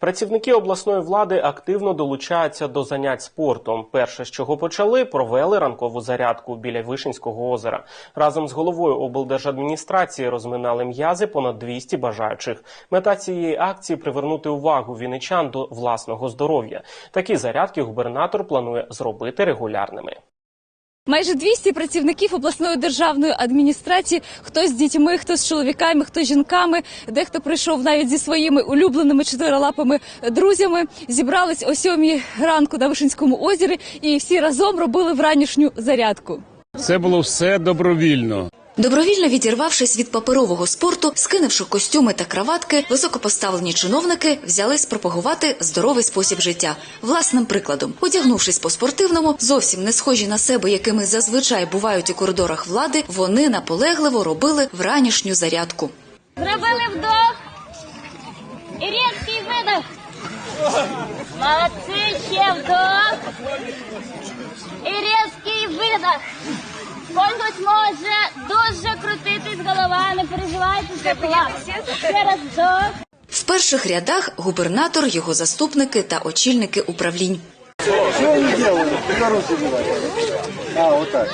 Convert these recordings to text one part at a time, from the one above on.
Працівники обласної влади активно долучаються до занять спортом. Перше, з чого почали, провели ранкову зарядку біля Вишинського озера. Разом з головою облдержадміністрації розминали м'язи понад 200 бажаючих. Мета цієї акції привернути увагу вінничан до власного здоров'я. Такі зарядки губернатор планує зробити регулярними. Майже 200 працівників обласної державної адміністрації, хто з дітьми, хто з чоловіками, хто з жінками, дехто прийшов навіть зі своїми улюбленими чотирилапими друзями. Зібрались о сьомій ранку на Вишинському озері і всі разом робили вранішню зарядку. Це було все добровільно. Добровільно відірвавшись від паперового спорту, скинувши костюми та краватки, високопоставлені чиновники взялись пропагувати здоровий спосіб життя власним прикладом. Одягнувшись по спортивному, зовсім не схожі на себе, якими зазвичай бувають у коридорах влади, вони наполегливо робили вранішню зарядку. Зробили вдох і різкий видох. Молодці, ще вдох і різкий видох. Когось може дуже крутитись голова, не переживайте, що. Ще раз вдох. В перших рядах губернатор, його заступники та очільники управлінь. Що они делали? Куда бувають. А, вот так.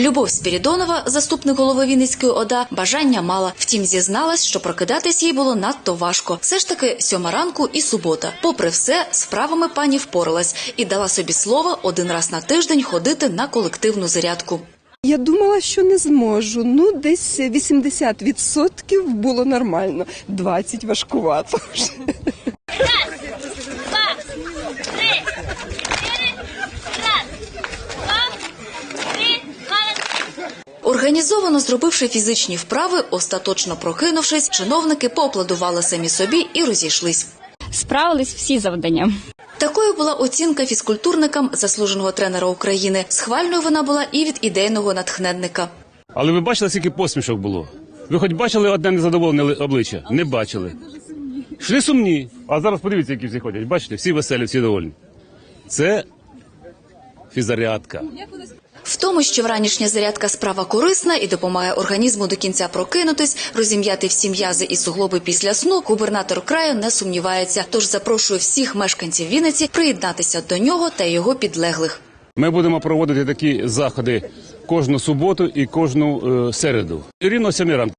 Любов Спірідонова, заступник голови Вінницької ОДА, бажання мала. Втім, зізналась, що прокидатись їй було надто важко. Все ж таки сьома ранку і субота. Попри все, справами пані впоралась і дала собі слово один раз на тиждень ходити на колективну зарядку. Я думала, що не зможу. Ну, десь 80% було нормально, 20 важкувато. вже. Організовано зробивши фізичні вправи, остаточно прокинувшись, чиновники поаплодували самі собі і розійшлись. Справились всі завдання. Такою була оцінка фізкультурникам заслуженого тренера України. Схвальною вона була і від ідейного натхненника. Але ви бачили, скільки посмішок було? Ви хоч бачили одне незадоволене обличчя? Не бачили. Йшли сумні. А зараз подивіться, які всі ходять. Бачите, всі веселі, всі довольні. Це фізарядка. В тому, що вранішня зарядка справа корисна і допомагає організму до кінця прокинутись, розім'яти всі м'язи і суглоби після сну, губернатор краю не сумнівається. Тож запрошує всіх мешканців Вінниці приєднатися до нього та його підлеглих. Ми будемо проводити такі заходи кожну суботу і кожну е, середу. Рівно о 7 ранку.